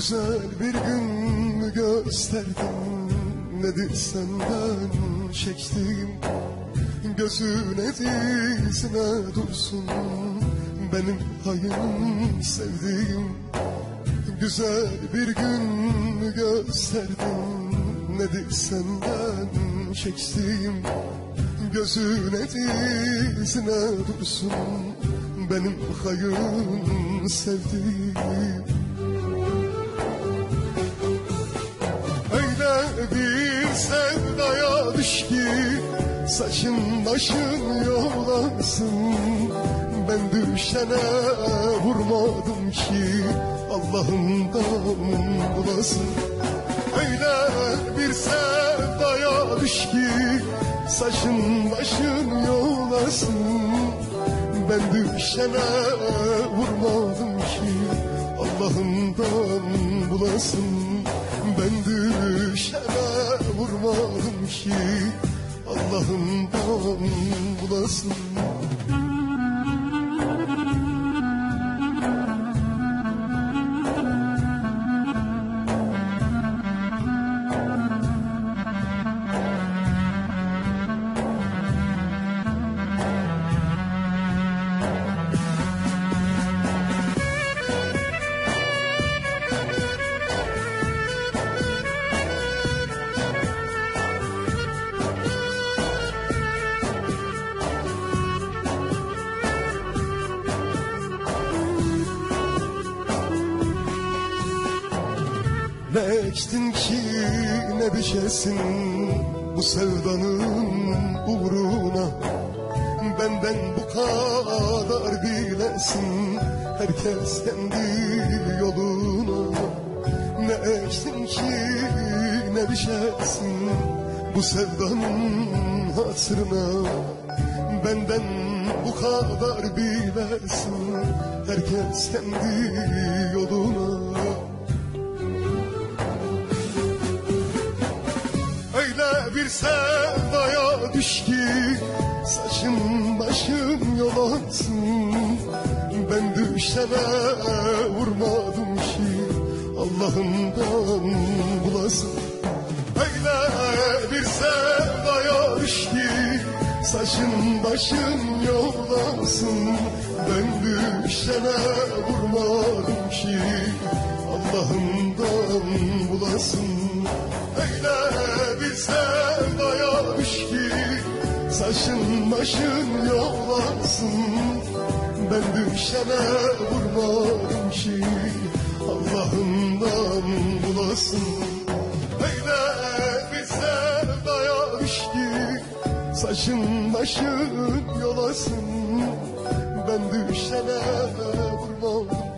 Güzel bir gün mü gösterdin Nedir senden çektiğim? Gözüne dizine dursun. Benim hayım sevdiğim. Güzel bir gün mü gösterdin Nedir senden çektiğim? Gözüne dizine dursun. Benim hayım sevdiğim bir sevdaya düş ki Saçın başın yolasın Ben düşene vurmadım ki Allah'ımdan bulasın. Öyle bir sevdaya düş ki Saçın başın yolasın Ben düşene vurmadım ki Allah'ımdan bulasın. Ben düşene vurmadım ki. Allah'ımdan bulasın Ne ektin ki ne biçesin bu sevdanın uğruna? Benden bu kadar bilesin herkes kendi yoluna. Ne ektin ki ne biçesin bu sevdanın hatırına Benden bu kadar bilesin herkes kendi yoluna sevdaya düş ki Saçın başın yolansın Ben düşene vurmadım ki Allah'ımdan bulasın. Öyle bir sevdaya düş ki Saçın başın yolansın Ben düşene vurmadım ki Saçın başın yolansın Ben düşene vurmadım ki Allah'ımdan bulasın. Öyle bir sevdaya düş ki Saçın başın yolasın. Ben düşene vurmadım